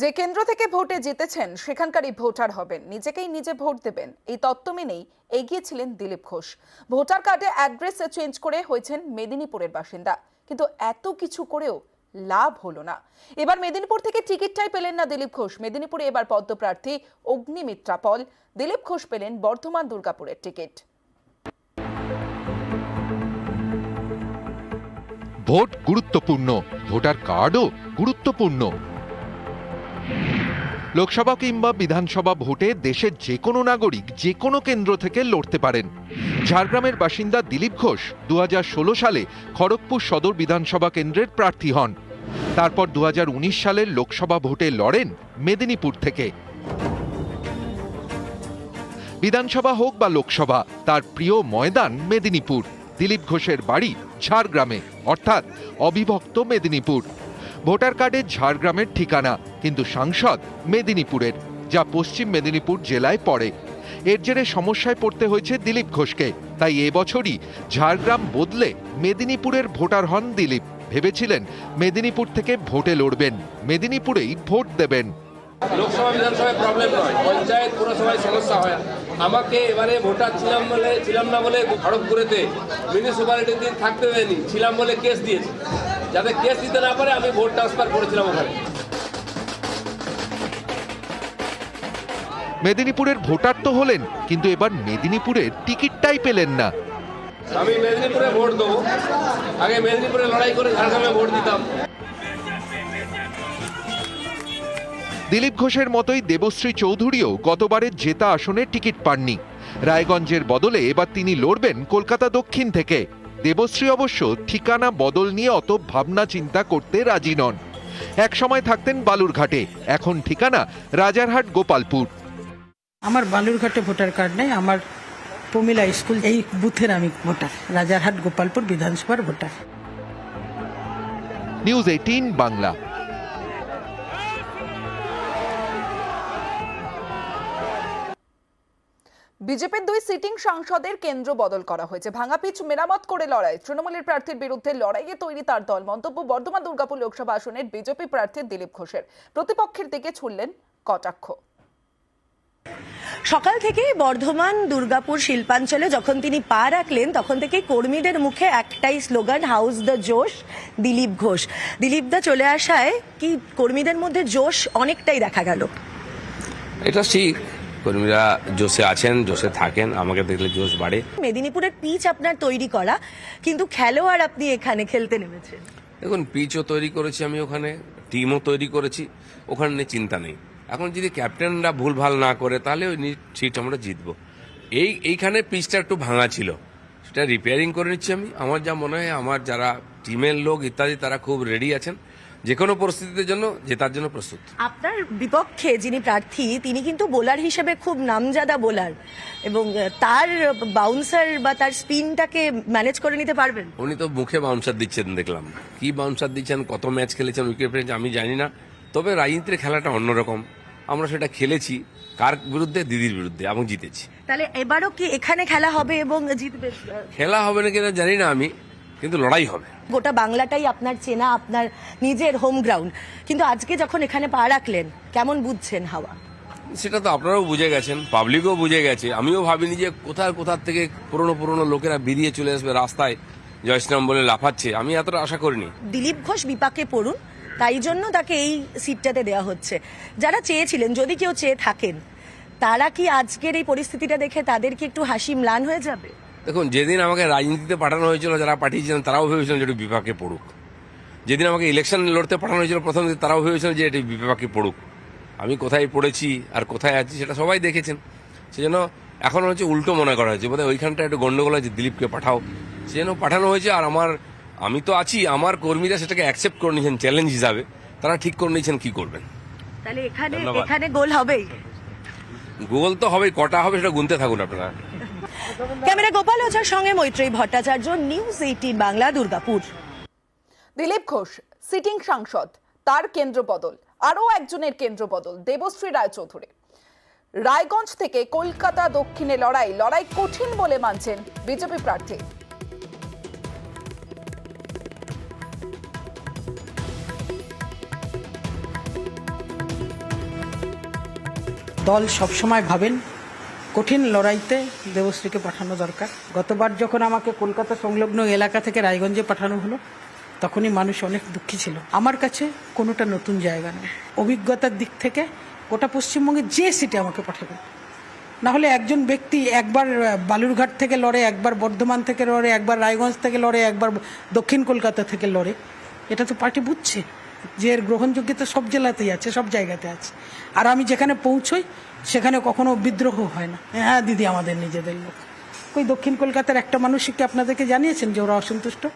যে কেন্দ্র থেকে ভোটে জিতেছেন, সেখানকারই ভোটার হবেন। নিজেকেই নিজে ভোট দেবেন। এই তত্ত্ব মেনেই এগিয়েছিলেন দিলীপ ঘোষ। ভোটার কার্ডে অ্যাড্রেস চেঞ্জ করে হয়েছেন মেদিনীপুরের বাসিন্দা। কিন্তু এত কিছু করেও লাভ হলো না। এবার মেদিনীপুর থেকে টিকিটটাই পেলেন না দিলীপ ঘোষ। মেদিনীপুরে এবার পদ্মপ্রার্থী অগ্নিমিত্রা পল। দিলীপ ঘোষ পেলেন বর্ধমান দুর্গাপুরের টিকিট। ভোট গুরুত্বপূর্ণ। ভোটার কার্ডও গুরুত্বপূর্ণ। লোকসভা কিংবা বিধানসভা ভোটে দেশের যে কোনো নাগরিক যে কোনো কেন্দ্র থেকে লড়তে পারেন। ঝাড়গ্রামের বাসিন্দা দিলীপ ঘোষ দু হাজার ষোলো সালে খড়গপুর সদর বিধানসভা কেন্দ্রের প্রার্থী হন। তারপর দু হাজার উনিশ সালের লোকসভা ভোটে লড়েন মেদিনীপুর থেকে। বিধানসভা হোক বা লোকসভা, তার প্রিয় ময়দান মেদিনীপুর। দিলীপ ঘোষের বাড়ি ঝাড়গ্রামে, অর্থাৎ অবিভক্ত মেদিনীপুর। ভোটার কার্ডে ঝাড়গ্রামের ঠিকানা, কিন্তু সাংসদ মেদিনীপুরের, যা পশ্চিম মেদিনীপুর জেলায় পড়ে। এর জেরে সমস্যায় পড়তে হয়েছে দিলীপ ঘোষকে। তাই এবছরই ঝাড়গ্রাম বদলে মেদিনীপুরের ভোটার হন দিলীপ। ভেবেছিলেন মেদিনীপুর থেকে ভোটে লড়বেন, মেদিনীপুরেই ভোট দেবেন। লোকসভা বিধানসভায় প্রবলেম নয়, পঞ্চায়েত, পুরসভায় সমস্যা হয়। আমাকে এবারে ভোটার ছিলাম বলে, ছিলাম না বলে খড়গপুরেতে মিউনিসিপ্যালিটির দিন থাকতে দেয়নি, ছিলাম বলে কেস দিয়েছে। যাতে কেস দিতে না পারে আমি ভোট ট্রান্সফার করেছিলাম ওখানে। মেদিনীপুরের ভোটার তো হলেন কিন্তু এবার মেদিনীপুরের টিকিটটাই পেলেন না। আমি মেদিনীপুরে ভোট দেবো। আগে মেদিনীপুরে লড়াই করে ঝাড়গ্রামে ভোট দিতাম। দিলীপ ঘোষের মতোই দেবশ্রী চৌধুরীও গতবারের জেতা আসনে টিকিট পাননি। রায়গঞ্জের বদলে এবার তিনি লড়বেন কলকাতা দক্ষিণ থেকে। দেবশ্রী অবশ্য ঠিকানা বদল নিয়ে অত ভাবনা চিন্তা করতে রাজি নন। এক সময় থাকতেন বালুরঘাটে এখন ঠিকানা রাজারহাট গোপালপুর। আমার বালুরঘাটে ভোটার কার্ড নেই আমার প্রমিলা স্কুল এই বুথের আমি ভোটার রাজারহাট গোপালপুর বিধানসভার ভোটার। News eighteen Bangla. বিজেপির দুই সিটিং সাংসদের কেন্দ্র বদল করা হয়েছে। ভাঙা পিচ মেরামত করে লড়াই। তৃণমূলের প্রার্থীর বিরুদ্ধে লড়াইয়ে তৈরি তার দল। মন্তব্য বর্ধমান দুর্গাপুর লোকসভা আসনের বিজেপি প্রার্থী দিলীপ ঘোষের। প্রতিপক্ষের দিকে ছুড়লেন কটাক্ষ। সকাল থেকেই বর্ধমান দুর্গাপুর শিল্পাঞ্চলে যখন তিনি পা রাখলেন তখন থেকেই কর্মীদের মুখে একটাই স্লোগান হাউস দ্য জোশ দিলীপ ঘোষ। দিলীপ দা চলে আসায় কি কর্মীদের মধ্যে জোশ অনেকটাই দেখা গেল। এটা ঠিক। কর্মীরা জোশে আছেন জোশে থাকেন আমাকে দেখলে জোশ বাড়ে। মেদিনীপুরের পিচ আপনার তৈরি করা কিন্তু খেলোয়াড় আপনি এখানে খেলতে নেমেছেন। দেখুন পিচও তৈরি করেছি আমি ওখানে টিমও তৈরি করেছি ওখানে নিয়ে চিন্তা নেই। এখন যদি ক্যাপ্টেনরা ভুলভাল না করে তাহলে ওই সিট আমরা জিতবো। এই এইখানে পিচটা একটু ভাঙা ছিল। সেটা রিপেয়ারিং করে নিচ্ছি আমি। আমার যা মনে হয় আমার যারা টিমের লোক ইত্যাদি তারা খুব রেডি আছেন। যে কোনো পরিস্থিতির জন্য জেতার জন্য প্রস্তুত। আপনার বিপক্ষে যিনি প্রার্থী তিনি কিন্তু বোলার হিসেবে খুব নামজাদা বোলার এবং তার বাউন্সার বা তার স্পিনটাকে ম্যানেজ করে নিতে পারবেন। উনি তো মুখে বাউন্সার দিচ্ছেন দেখলাম। কি বাউন্সার দিচ্ছেন কত ম্যাচ খেলেছেন উইকেট আমি জানি না। তবে রাজনীতির খেলাটা অন্যরকম। আমরা সেটা খেলেছি কার বিরুদ্ধে? দিদির বিরুদ্ধে এবং জিতেছি। তাহলে এবারও কি এখানে খেলা হবে এবং জিতবে? খেলা হবে না কিনা জানি না আমি। কিন্তু লড়াই হবে। গোটা বাংলাটাই আপনার চেনা আপনার নিজের হোম গ্রাউন্ড কিন্তু আজকে যখন এখানে পা রাখলেন কেমন বুঝছেন হাওয়া? সেটা তো আপনারাও বুঝে গেছেন পাবলিকও বুঝে গেছে। আমিও ভাবিনি যে কোথার কোথার থেকে পুরনো পুরনো লোকেরা বেরিয়ে চলে আসবে রাস্তায় জয়শ্রাম বলে লাফাচ্ছে। আমি এতটা আশা করিনি। দিলীপ ঘোষ বিপাকে পড়ুন তাই জন্য তাকে এই সিটটাতে দেওয়া হচ্ছে। যারা চেয়েছিলেন যদি কেউ চেয়ে থাকেন তারা কি আজকের এই পরিস্থিতিটা দেখে তাদের কি একটু হাসি ম্লান হয়ে যাবে? দেখুন যেদিন আমাকে রাজনীতিতে পাঠানো হয়েছিল যারা পাঠিয়েছিলেন তারাও ভেবেছিলেন যে একটু বিপাকে পড়ুক। যেদিন আমাকে ইলেকশন লড়তে পাঠানো হয়েছিল প্রথম দিন তারাও ভেবেছিলেন যে এটি বিপাকে পড়ুক। আমি কোথায় পড়েছি আর কোথায় আছি সেটা সবাই দেখেছেন। সেজন্য এখন হচ্ছে উল্টো মনে করা হয়েছে বোধহয় ওইখানটা একটু গন্ডগোল আছে দিলীপকে পাঠাও। সেজন্য পাঠানো হয়েছে আর আমার আমি তো আছি আমার কর্মীরা সেটাকে অ্যাকসেপ্ট করে নিয়েছেন চ্যালেঞ্জ হিসাবে। তারা ঠিক করে নিয়েছেন কি করবেন। তাহলে এখানে। এখানে গোল হবেই। গোল তো হবে কটা হবে সেটা গুনতে থাকুন আপনারা। ক্যামেরা গোপাল ওঝার সঙ্গে Maitri Bhattacharya news eighteen Bangla Durgapur. Dilip Ghosh sitting সাংসদ তার কেন্দ্র বদল আরও একজনের কেন্দ্র বদল দেবশ্রী রায়চৌধুরী। রায়গঞ্জ থেকে কলকাতা দক্ষিণে লড়াই লড়াই কঠিন বলে মানছেন বিজেপি প্রার্থী। দল সবসময় ভাবেন কঠিন লড়াইতে দেবশ্রীকে পাঠানো দরকার। গতবার যখন আমাকে কলকাতা সংলগ্ন এলাকা থেকে রায়গঞ্জে পাঠানো হলো, তখনই মানুষ অনেক দুঃখী ছিল। আমার কাছে কোনোটা নতুন জায়গা নেই। অভিজ্ঞতার দিক থেকে গোটা পশ্চিমবঙ্গে যে সিটে আমাকে পাঠাবে। না হলে একজন ব্যক্তি একবার বালুরঘাট থেকে লড়ে, একবার বর্ধমান থেকে লড়ে, একবার রায়গঞ্জ থেকে লড়ে, একবার দক্ষিণ কলকাতা থেকে লড়ে, এটা তো পার্টি বুঝছে। যে গ্রহণযোগ্যতা সব জেলাতেই আছে, সব জায়গাতে আছে। আর আমি যেখানে পৌঁছই, সেখানে কখনো বিদ্রোহ হয় না। হ্যাঁ দিদি, আমাদের নিজেদের লোক। ওই দক্ষিণ কলকাতার একটা মানুষই কি আপনাদেরকে জানিয়েছেন যে ওরা অসন্তুষ্ট?